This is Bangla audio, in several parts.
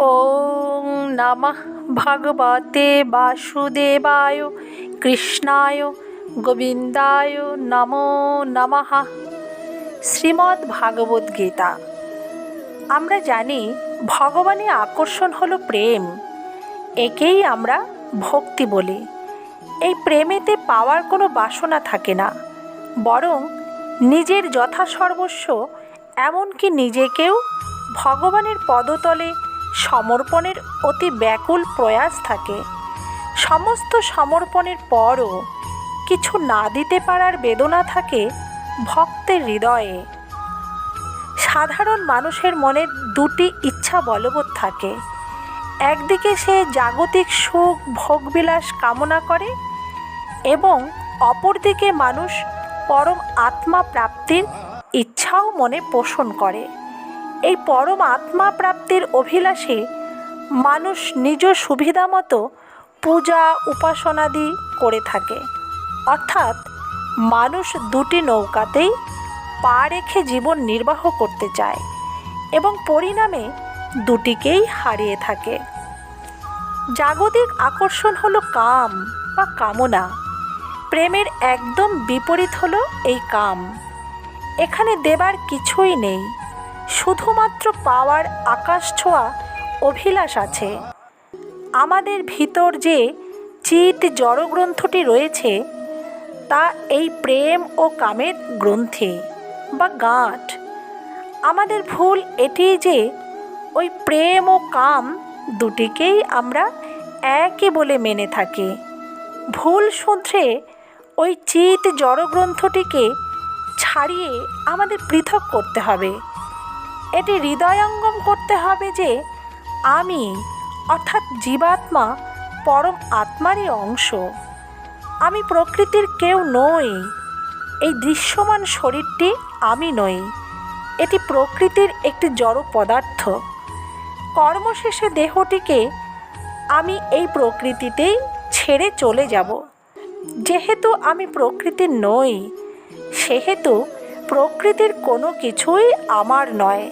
ওং নমঃ ভগবতে বাসুদেবায় কৃষ্ণায় গোবিন্দায় নমো নমঃ। শ্রীমদ্ ভাগবত গীতা। আমরা জানি ভগবানের আকর্ষণ হলো প্রেম। একেই আমরা ভক্তি বলি। এই প্রেমেতে পাওয়ার কোনো বাসনা থাকে না। বরং নিজের যথাসর্বস্ব এমনকি নিজেকেও ভগবানের পদতলে সমর্পণের অতি ব্যাকুল প্রয়াস থাকে। সমস্ত সমর্পণের পরও কিছু না দিতে পারার বেদনা থাকে ভক্তের হৃদয়ে। সাধারণ মানুষের মনে দুটি ইচ্ছা বলবৎ থাকে। একদিকে সে জাগতিক সুখ, ভোগবিলাস কামনা করে এবং অপরদিকে মানুষ পরম আত্মা প্রাপ্তির ইচ্ছাও মনে পোষণ করে। এই পরম আত্মা প্রাপ্তির অভিলাষে মানুষ নিজ সুবিধা মতো পূজা, উপাসনাদি করে থাকে। অর্থাৎ মানুষ দুটি নৌকাতেই পা রেখে জীবন নির্বাহ করতে চায় এবং পরিণামে দুটিকেই হারিয়ে থাকে। জাগতিক আকর্ষণ হলো কাম বা কামনা। প্রেমের একদম বিপরীত হলো এই কাম। এখানে দেবার কিছুই নেই। শুধুমাত্র পাওয়ার আকাশ ছোঁয়া অভিলাষ আছে। আমাদের ভিতর যে চিত জড়গ্রন্থটি রয়েছে, তা এই প্রেম ও কামের গ্রন্থে বা গাঁট। আমাদের ভুল এটি যে ওই প্রেম ও কাম দুটিকেই আমরা একই বলে মেনে থাকি। ভুল শুধরে ওই চিত জড়গ্রন্থটিকে ছাড়িয়ে আমাদের পৃথক করতে হবে। এটি হৃদয়ঙ্গম করতে হবে যে আমি অর্থাৎ জীবাত্মা পরম আত্মারই অংশ। আমি প্রকৃতির কেউ নই। এই দৃশ্যমান শরীরটি আমি নই। এটি প্রকৃতির একটি জড় পদার্থ। কর্মশেষে দেহটিকে আমি এই প্রকৃতিতেই ছেড়ে চলে যাব। যেহেতু আমি প্রকৃতির নই, সেহেতু প্রকৃতির কোনো কিছুই আমার নয়।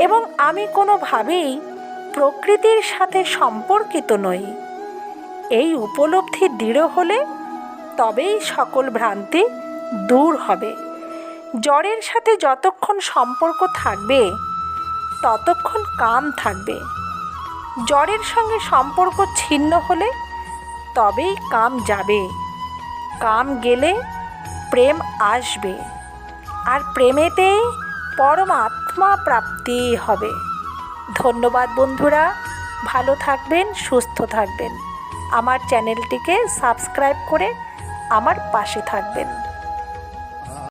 এবং আমি কোনোভাবেই প্রকৃতির সাথে সম্পর্কিত নই। এই উপলব্ধি দৃঢ় হলে তবেই সকল ভ্রান্তি দূর হবে। জ্বরের সাথে যতক্ষণ সম্পর্ক থাকবে, ততক্ষণ কাম থাকবে। জ্বরের সঙ্গে সম্পর্ক ছিন্ন হলে তবেই কাম যাবে। কাম গেলে প্রেম আসবে। আর প্রেমেতেই পরমাত্মা প্রাপ্তি হবে। ধন্যবাদ বন্ধুরা, ভালো থাকবেন, সুস্থ থাকবেন। আমার চ্যানেলটিকে সাবস্ক্রাইব করে আমার পাশে থাকবেন।